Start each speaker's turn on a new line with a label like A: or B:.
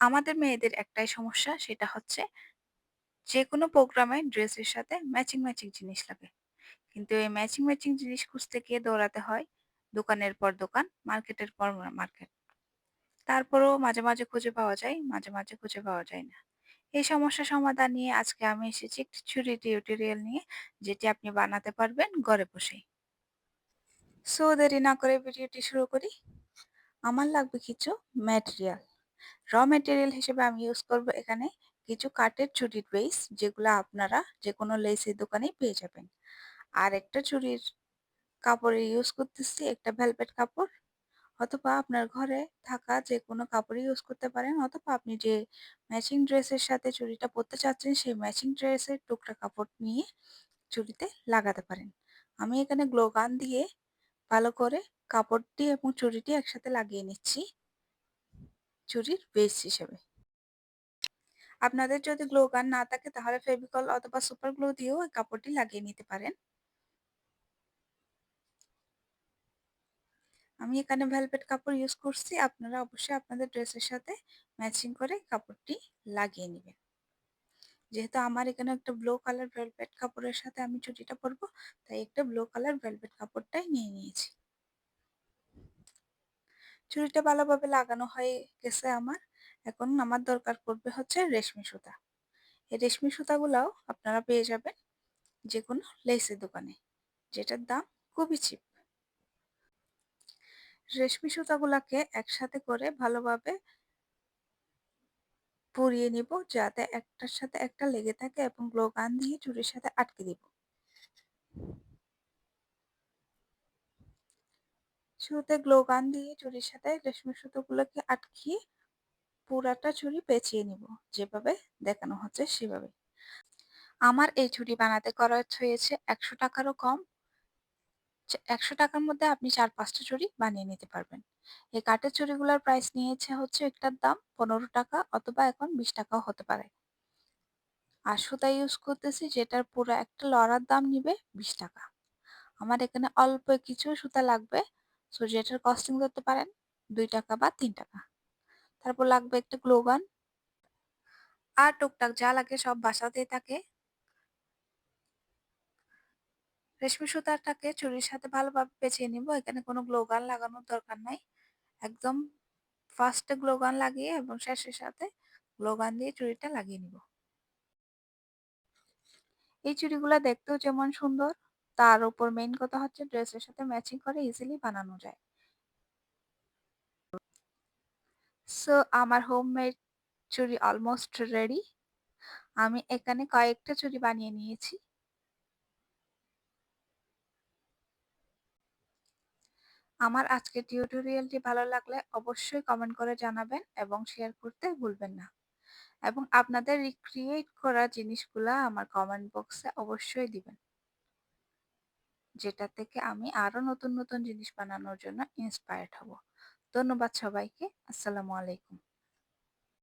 A: আমাদের মেয়েদের একটাই সমস্যা সেটা হচ্ছে যে কোনো প্রোগ্রামে ড্রেসের সাথে ম্যাচিং, ম্যাচিং জিনিস লাগে। কিন্তু এই ম্যাচিং, ম্যাচিং জিনিস খুঁজতে গিয়ে দৌড়াতে হয় দোকানের পর দোকান, মার্কেটের পর মার্কেট। তারপরেও মাঝে, মাঝে খুঁজে পাওয়া যায়, মাঝে, মাঝে খুঁজে পাওয়া যায় না। এই সমস্যা সমাধান নিয়ে আজকে আমি এসেছি একটি চুড়ি টিউটোরিয়াল নিয়ে যেটি আপনি বানাতে পারবেন ঘরে বসেই। সো দেরি না করে ভিডিওটি শুরু করি। আমার লাগবে কিছু ম্যাটেরিয়াল। র ম্যাটেরিয়াল হিসেবে আমি ইউজ করব এখানে কিছু কাঠের চুড়ির বেস যেগুলো আপনারা যেকোনো লেসের দোকানেই পেয়ে যাবেন। আর একটা চুড়ির কাপড়ে ইউজ করতেছি একটা ভেলভেট কাপড় অথবা আপনার ঘরে থাকা যেকোনো কাপড়ই ইউজ করতে পারেন, অথবা আপনি যে ম্যাচিং ড্রেসের সাথে চুড়িটা পরতে চাচ্ছেন সেই ম্যাচিং ড্রেসের টুকরা কাপড় নিয়ে চুড়িতে লাগাতে পারেন। আমি এখানে গ্লোগান দিয়ে ভালো করে কাপড়টি এবং চুড়িটি একসাথে লাগিয়ে নিচ্ছি চুড়ির বেস হিসেবে। আপনাদের যদি গ্লো গান না থাকে, তাহলে ফেভিকল অথবা সুপার গ্লো দিয়েও এই কাপড়টি লাগিয়ে নিতে পারেন। আমি এখানে ভেলভেট কাপড় ইউজ করছি আপনারা অবশ্যই আপনাদের ড্রেসের সাথে ম্যাচিং করে কাপড়টি লাগিয়ে নেবেন যেহেতু আমার এখানে একটা ব্লু কালার ভেলভেট কাপড়ের সাথে আমি চুটিটা পরবো, তাই একটা ব্লু কালার ভেলভেট কাপড়টাই নিয়ে নিয়েছি চুড়িটা ভালোভাবে লাগানো হয়ে গেছে আমার। এখন আমার দরকার পড়বে হচ্ছে রেশমি সুতা। এই রেশমি সুতাগুলাও আপনারা পেয়ে যাবেন যে কোনো লেসের দোকানে, যেটার দাম খুবই চিপ রেশমি সুতাগুলাকে একসাথে করে ভালোভাবে পরিয়ে নিব, যাতে একটার সাথে একটা লেগে থাকে এবং গ্লো গান দিয়ে চুড়ির সাথে আটকে দিব। শুরুতে গ্লো গান দিয়ে চুড়ির সাথে রেশমি সুতোগুলোকে আটকিয়ে পুরাটা চুড়ি পেঁচিয়ে নিব। যেভাবে দেখানো হচ্ছে সেভাবে। আমার এই চুড়ি বানাতে খরচ হয়েছে একশো টাকারও কম। একশো টাকার মধ্যে আপনি চার, পাঁচটা চুড়ি বানিয়ে নিতে পারবেন। এই কাঠের চুড়িগুলোর প্রাইস নিয়েছে হচ্ছে একটার দাম পনেরো টাকা অথবা এখন বিশ টাকাও হতে পারে। আর সুতা ইউজ করতেছি যেটার পুরো একটা লড়ার দাম নিবে বিশ টাকা। আমার এখানে অল্প কিছু সুতা লাগবে। সো যেটার কস্টিং করতে পারেন, দুই টাকা বা তিন টাকা। তারপর লাগবে একটা গ্লোগান আর টুকটাক যা লাগে সব বাসাতেই থাকে। রেশমি সুতাটাকে চুরির সাথে ভালোভাবে পেঁচিয়ে নিব। এখানে কোনো গ্লোগান লাগানোর দরকার নাই। একদম ফার্স্টে গ্লোগান লাগিয়ে এবং শেষের সাথে গ্লোগান দিয়ে চুড়িটা লাগিয়ে নিব। এই চুড়িগুলো দেখতেও যেমন সুন্দর। তার উপর মেইন কথা হচ্ছে ড্রেসের সাথে ম্যাচিং করে ইজিলি বানানো যায়। সো আমার হোমমেড চুড়ি অলমোস্ট রেডি আমি এখানে কয়েকটা চুড়ি বানিয়ে নিয়েছি। আমার আজকের টিউটোরিয়ালটি ভালো লাগলে অবশ্যই কমেন্ট করে জানাবেন এবং শেয়ার করতে ভুলবেন না। এবং আপনাদের রিক্রিয়েট করা জিনিসগুলা আমার কমেন্ট বক্সে অবশ্যই দিবেন। যেটা থেকে আমি আরও নতুন নতুন জিনিস বানানোর জন্য ইন্সপায়ার্ড হব। ধন্যবাদ সবাইকে। আসসালামু আলাইকুম।